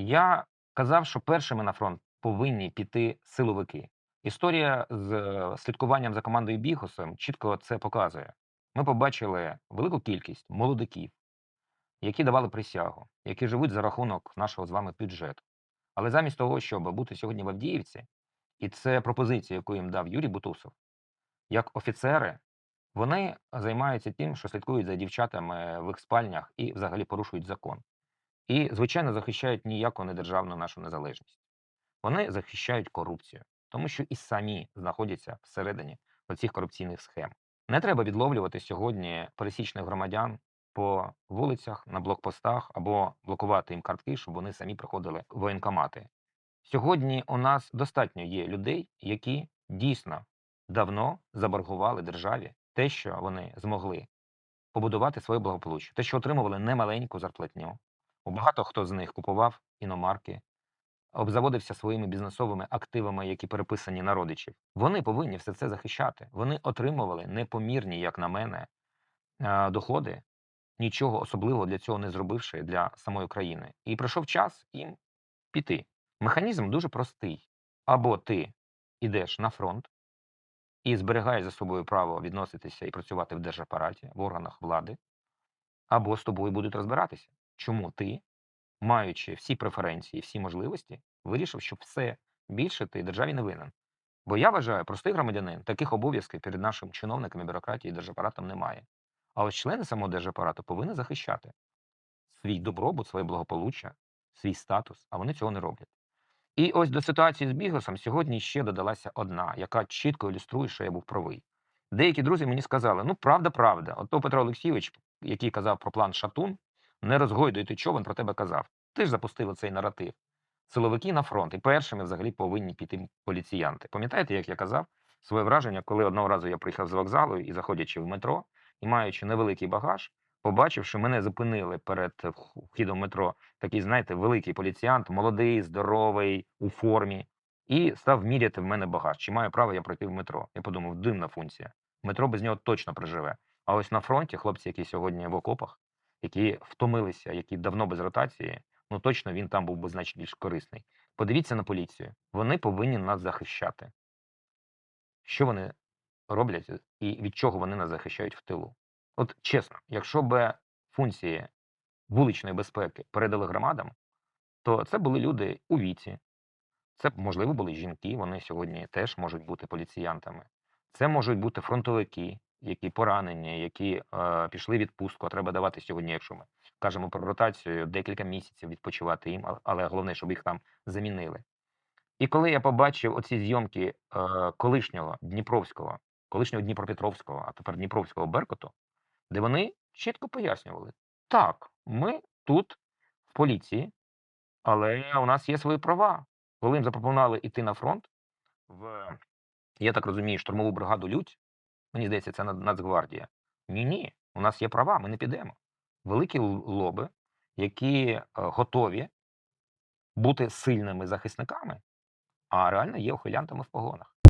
Я казав, що першими на фронт повинні піти силовики. Історія з е, слідкуванням за командою Бігусом чітко це показує. Ми побачили велику кількість молодиків, які давали присягу, які живуть за рахунок нашого з вами бюджету. Але замість того, щоб бути сьогодні в Авдіївці, і це пропозиція, яку їм дав Юрій Бутусов, як офіцери, вони займаються тим, що слідкують за дівчатами в їх спальнях і взагалі порушують закон. І, звичайно, захищають ніяку недержавну нашу незалежність. Вони захищають корупцію, тому що і самі знаходяться всередині оцих корупційних схем. Не треба відловлювати сьогодні пересічних громадян по вулицях, на блокпостах або блокувати їм картки, щоб вони самі приходили в воєнкомати. Сьогодні у нас достатньо є людей, які дійсно давно заборгували державі те, що вони змогли побудувати своє благополуччя, те, що отримували немаленьку зарплатню. Багато хто з них купував іномарки, обзаводився своїми бізнесовими активами, які переписані на родичів. Вони повинні все це захищати. Вони отримували непомірні, як на мене, е, доходи, нічого особливого для цього не зробивши для самої країни. І прийшов час їм піти. Механізм дуже простий. Або ти йдеш на фронт і зберігаєш за собою право відноситися і працювати в держапараті, в органах влади, або з тобою будуть розбиратися, чому ти, маючи всі преференції, всі можливості, вирішив, що все більше ти державі не винен. Бо я вважаю, простий громадянин таких обов'язків перед нашим чиновниками, бюрократії і держапаратом немає. А ось члени самого держапарату повинні захищати свій добробут, своє благополуччя, свій статус, а вони цього не роблять. І ось до ситуації з Бігосом сьогодні ще додалася одна, яка чітко ілюструє, що я був правий. Деякі друзі мені сказали: ну, правда, правда. От то Петро Олексійович, який казав про план Шатун, не розгойдуйте човен про тебе казав. Ти ж запустив цей наратив. Силовики на фронт, і першими взагалі повинні піти поліціянти. Пам'ятаєте, як я казав своє враження, коли одного разу я приїхав з вокзалу і заходячи в метро, і маючи невеликий багаж, побачив, що мене зупинили перед вхідом метро такий, знаєте, великий поліціянт, молодий, здоровий, у формі, і став міряти в мене багаж. Чи маю право я пройти в метро? Я подумав, дивна функція. Метро без нього точно проживе. А ось на фронті хлопці, які сьогодні в окопах, які втомилися, які давно без ротації, ну точно він там був би значно більш корисний. Подивіться на поліцію. Вони повинні нас захищати. Що вони роблять і від чого вони нас захищають в тилу? От чесно, якщо б функції вуличної безпеки передали громадам, то це були люди у віці. Це, можливо, були жінки, вони сьогодні теж можуть бути поліціянтами. Це можуть бути фронтовики, які поранені, які е, пішли відпустку, а треба давати сьогодні, якщо ми кажемо про ротацію, декілька місяців відпочивати їм, але головне, щоб їх там замінили. І коли я побачив оці зйомки е, колишнього Дніпровського, колишнього Дніпропетровського, а тепер Дніпровського Беркуту, де вони чітко пояснювали: так, ми тут в поліції, але у нас є свої права. Коли їм запропонували йти на фронт в, я так розумію, штурмову бригаду Людь, мені здається, це Нацгвардія. Ні, ні, у нас є права, ми не підемо. Великі лоби, які е, готові бути сильними захисниками, а реально є ухилянтами в погонах.